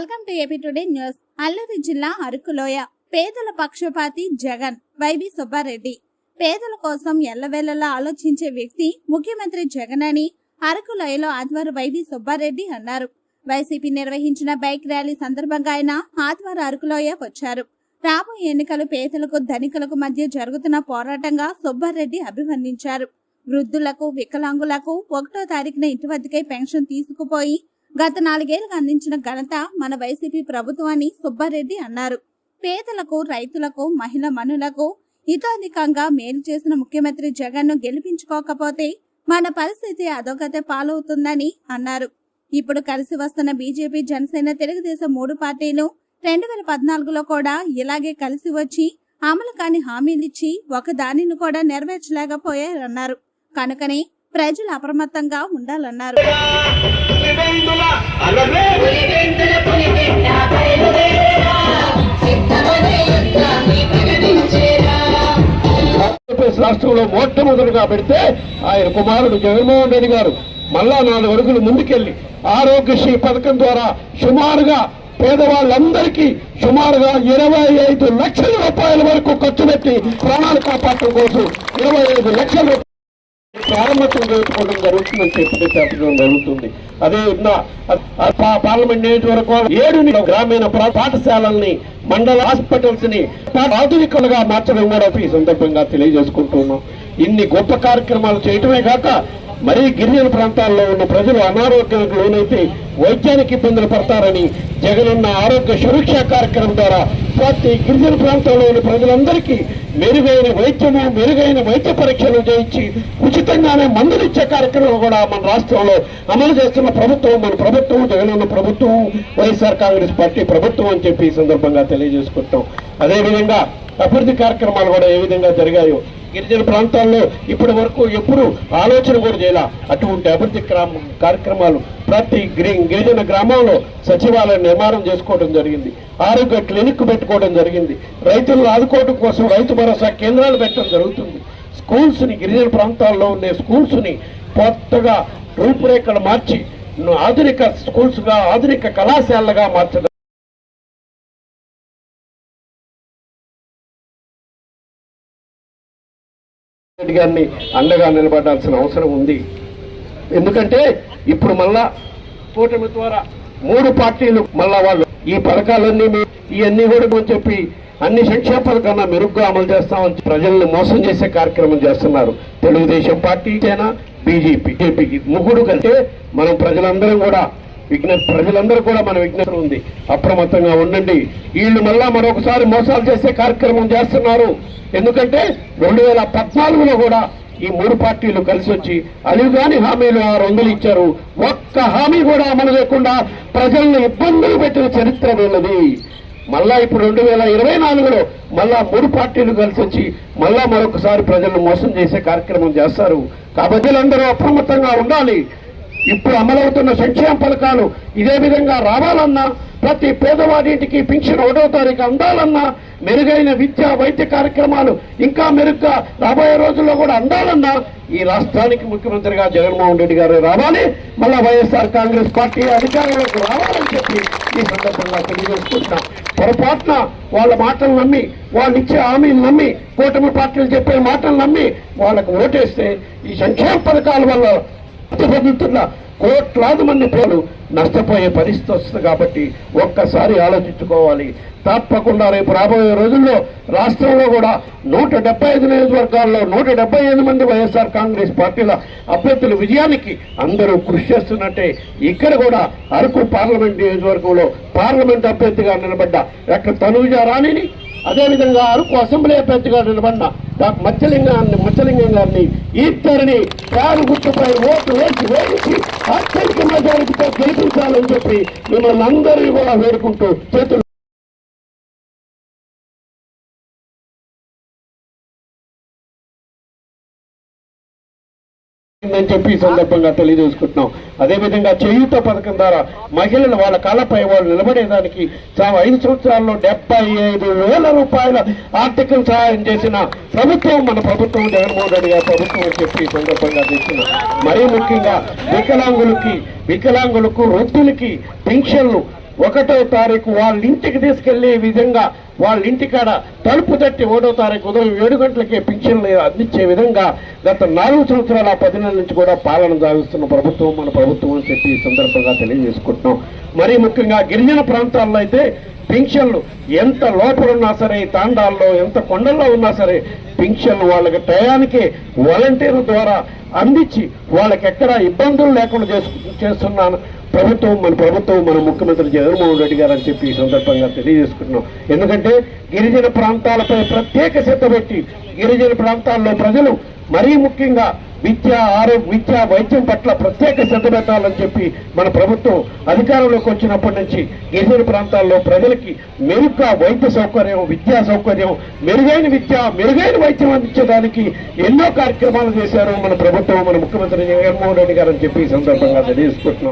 Welcome to AP today news. Alluri జిల్లా అరకులోయ. పేదల పక్షపాతి జగన్ వైవి సుబ్బారెడ్డి. పేదల కోసం ఎల్లవేళలా ఆలోచించే వ్యక్తి ముఖ్యమంత్రి జగన్ అని అరకులోయలో ఆదివారం వైవి సుబ్బారెడ్డి అన్నారు. వైసీపీ నిర్వహించిన బైక్ ర్యాలీ సందర్భంగా ఆయన ఆదివారం అరకులోయ వచ్చారు. రాబోయే ఎన్నికలు పేదలకు ధనికులకు మధ్య జరుగుతున్న పోరాటంగా సుబ్బారెడ్డి అభివర్ణించారు. వృద్ధులకు వికలాంగులకు ఒకటో తారీఖున ఇంటి వద్దకే పెన్షన్ తీసుకుపోయి గత నాలుగేళ్ళకు అందించిన ఘనత మన వైసీపీ ప్రభుత్వాన్ని సుబ్బారెడ్డి అన్నారు. పేదలకు రైతులకు మహిళ మనులకు హితాధికంగా మేలు చేసిన ముఖ్యమంత్రి జగన్ను గెలిపించుకోకపోతే మన పరిస్థితి అధోగతి పాలవుతుందని అన్నారు. ఇప్పుడు కలిసి వస్తున్న బీజేపీ జనసేన తెలుగుదేశం మూడు పార్టీలు రెండు వేల పద్నాలుగులో కూడా ఇలాగే కలిసి వచ్చి అమలు కాని హామీలిచ్చి ఒక దానిని కూడా నెరవేర్చలేకపోయారన్నారు. కనుకనే ప్రజలు అప్రమత్తంగా ఉండాలన్నారు. రాష్ట్రంలో మొట్టమొదటిగా పెడితే ఆయన కుమారుడు జగన్మోహన్ రెడ్డి గారు మళ్ళా నాలుగు అడుగులు ముందుకెళ్ళి ఆరోగ్యశ్రీ పథకం ద్వారా సుమారుగా పేదవాళ్ళందరికీ సుమారుగా ఇరవై ఐదు లక్షల రూపాయల వరకు ఖర్చు పెట్టి ప్రాణాలు కాపాడటం కోసం ఇరవై ఐదు లక్షల రూపాయలు వేసుకోవడం జరుగుతుందని చెప్పి చెప్పడం జరుగుతుంది. అదే పార్లమెంట్ నేటి వరకు పార్లమెంట్ ఏడు గ్రామీణ ప్రా- పాఠశాలల్ని మండల హాస్పిటల్స్ని ఆధునికలుగా మార్చడం కూడా ఈ సందర్భంగా తెలియజేసుకుంటున్నాం. ఇన్ని గొప్ప కార్యక్రమాలు చేయటమే కాక మరీ గిరిజన ప్రాంతాల్లో ఉన్న ప్రజలు అనారోగ్యానికి లోనైతే వైద్యానికి ఇబ్బందులు పడతారని జగనన్న ఆరోగ్య సురక్ష కార్యక్రమం ద్వారా ప్రతి గిరిజన ఉన్న ప్రజలందరికీ మెరుగైన వైద్యము మెరుగైన వైద్య పరీక్షలు చేయించి ఉచితంగానే మందులు ఇచ్చే కార్యక్రమం కూడా మన రాష్ట్రంలో అమలు చేస్తున్న ప్రభుత్వం మన ప్రభుత్వం జగనన్న ప్రభుత్వం వైఎస్ఆర్ కాంగ్రెస్ పార్టీ ప్రభుత్వం అని చెప్పి ఈ సందర్భంగా తెలియజేసుకుంటాం. అదేవిధంగా అభివృద్ధి కార్యక్రమాలు కూడా ఏ విధంగా జరిగాయో గిరిజన ప్రాంతాల్లో ఇప్పటి వరకు ఎప్పుడు ఆలోచన కూడా చేయాల. అటువంటి అభివృద్ధి కార్యక్రమాలు ప్రతి గిరి- గిరిజన గ్రామంలో సచివాలయం నిర్మాణం చేసుకోవడం జరిగింది. ఆరోగ్య క్లినిక్ పెట్టుకోవడం జరిగింది. రైతులను ఆదుకోవడం కోసం రైతు భరోసా కేంద్రాలు పెట్టడం జరుగుతుంది. స్కూల్స్ని గిరిజన ప్రాంతాల్లో ఉండే స్కూల్స్ని కొత్తగా రూపురేఖలు మార్చి ఆధునిక స్కూల్స్గా ఆధునిక కళాశాలగా మార్చడం రెడ్డి గారిని అండగా నిలబడాల్సిన అవసరం ఉంది. ఎందుకంటే ఇప్పుడు మళ్ళా కూటమి ద్వారా మూడు పార్టీలు మళ్ళా వాళ్ళు ఈ పథకాలన్నీ ఇవన్నీ కూడా అని చెప్పి అన్ని సంక్షేమ పథకాలను మెరుగ్గా అమలు చేస్తామని ప్రజల్ని మోసం చేసే కార్యక్రమం చేస్తున్నారు. తెలుగుదేశం పార్టీ అయినా బీజేపీ. బీజేపీకి ముగ్గురు కంటే మనం ప్రజలందరం కూడా విజ్ఞప్తి ప్రజలందరూ కూడా మన విజ్ఞప్తి ఉంది. అప్రమత్తంగా ఉండండి. వీళ్ళు మళ్ళా మరొకసారి మోసాలు చేసే కార్యక్రమం చేస్తున్నారు. ఎందుకంటే రెండు వేల పద్నాలుగులో కూడా ఈ మూడు పార్టీలు కలిసి వచ్చి అలిగాని హామీలు ఆరు వందలు ఇచ్చారు. ఒక్క హామీ కూడా అమలు లేకుండా ప్రజలను ఇబ్బందులు పెట్టిన చరిత్ర వీళ్ళది. మళ్ళా ఇప్పుడు రెండు వేల ఇరవై నాలుగులో మళ్ళా మూడు పార్టీలు కలిసి వచ్చి మళ్ళా మరొకసారి ప్రజలను మోసం చేసే కార్యక్రమం చేస్తారు. కాబట్టి అందరూ అప్రమత్తంగా ఉండాలి. ఇప్పుడు అమలవుతున్న సంక్షేమ పథకాలు ఇదే విధంగా రావాలన్నా ప్రతి పేదవాడింటికి పింఛన్ ఒకటో తారీఖు అందాలన్నా మెరుగైన విద్య వైద్య కార్యక్రమాలు ఇంకా మెరుగ్గా రాబోయే రోజుల్లో కూడా అందాలన్నా ఈ రాష్ట్రానికి ముఖ్యమంత్రిగా జగన్మోహన్ రెడ్డి గారు రావాలి. మళ్ళా వైఎస్ఆర్ కాంగ్రెస్ పార్టీ అధికారంలోకి రావాలని చెప్పి ఈ సందర్భంగా తెలియజేసుకుంటున్నాం. పొరపాటున వాళ్ళ మాటలు నమ్మి వాళ్ళు ఇచ్చే హామీలు నమ్మి కూటమి పార్టీలు చెప్పే మాటలు నమ్మి వాళ్ళకు ఓటేస్తే ఈ సంక్షేమ పథకాల వల్ల పొందుతున్న కోట్లాది మంది పేరు నష్టపోయే పరిస్థితి వస్తుంది కాబట్టి ఒక్కసారి ఆలోచించుకోవాలి. తప్పకుండా రేపు రాబోయే రోజుల్లో రాష్ట్రంలో కూడా నూట డెబ్బై ఐదు నియోజకవర్గాల్లో నూట డెబ్బై ఐదు మంది వైఎస్ఆర్ కాంగ్రెస్ పార్టీల అభ్యర్థుల విజయానికి అందరూ కృషి చేస్తున్నట్టే ఇక్కడ కూడా అరకు పార్లమెంట్ నియోజకవర్గంలో పార్లమెంట్ అభ్యర్థిగా నిలబడ్డ ఎక్కడ తనుజ రాణిని అదేవిధంగా అరకు అసెంబ్లీ అభ్యర్థిగా నిలబడిన డాక్టర్ మచ్చలింగాన్ని మచ్చలింగం గారిని ఇద్దరిని కారు గుర్తుపై ఓటు వేసి వేయించి అత్యధిక మెజారిటీతో గెలిపించాలని చెప్పి మిమ్మల్ని అందరినీ కూడా వేడుకుంటూ చేతులు అని చెప్పి ఈ సందర్భంగా తెలియజేసుకుంటున్నాం. అదేవిధంగా చేయూత పథకం ద్వారా మహిళలు వాళ్ళ కాళ్ళపై వాళ్ళు నిలబడేదానికి చాలా ఐదు సంవత్సరాల్లో డెబ్బై ఐదు వేల రూపాయల ఆర్థిక సహాయం చేసిన ప్రభుత్వం మన ప్రభుత్వం జగన్మోహన్ రెడ్డి గారి ప్రభుత్వం అని చెప్పి ఈ సందర్భంగా తెచ్చిన మరీ ముఖ్యంగా వికలాంగులకి వికలాంగులకు వృద్ధులకి పెన్షన్లు ఒకటో తారీఖు వాళ్ళ ఇంటికి తీసుకెళ్ళే విధంగా వాళ్ళ ఇంటికాడ తలుపు తట్టి ఒకటో తారీఖు ఉదయం ఏడు గంటలకే పింఛన్లు అందించే విధంగా గత నాలుగు సంవత్సరాల పది నెలల నుంచి కూడా పాలన సాగిస్తున్న ప్రభుత్వం మన ప్రభుత్వం అని చెప్పి ఈ సందర్భంగా తెలియజేసుకుంటున్నాం. మరీ ముఖ్యంగా గిరిజన ప్రాంతాల్లో అయితే పింఛన్లు ఎంత లోపలున్నా సరే తాండాల్లో ఎంత కొండల్లో ఉన్నా సరే పింఛన్లు వాళ్ళకి టయానికి వాలంటీర్ల ద్వారా అందించి వాళ్ళకి ఎక్కడ ఇబ్బందులు లేకుండా చేసు చేస్తున్నాను. ప్రభుత్వం మన ప్రభుత్వం మన ముఖ్యమంత్రి జగన్మోహన్ రెడ్డి గారు అని చెప్పి ఈ సందర్భంగా తెలియజేసుకుంటున్నాం. ఎందుకంటే గిరిజన ప్రాంతాలపై ప్రత్యేక శ్రద్ధ పెట్టి గిరిజన ప్రాంతాల్లో ప్రజలు మరీ ముఖ్యంగా విద్య ఆరోగ్య విద్య వైద్యం పట్ల ప్రత్యేక శ్రద్ధ పెట్టాలని చెప్పి మన ప్రభుత్వం అధికారంలోకి వచ్చినప్పటి నుంచి గిరిజన ప్రాంతాల్లో ప్రజలకి మెరుగ్గా వైద్య సౌకర్యం విద్యా సౌకర్యం మెరుగైన విద్య మెరుగైన వైద్యం అందించడానికి ఎన్నో కార్యక్రమాలు చేశారు మన ప్రభుత్వం మన ముఖ్యమంత్రి జగన్మోహన్ రెడ్డి గారు అని చెప్పి ఈ సందర్భంగా తెలియజేసుకుంటున్నాం.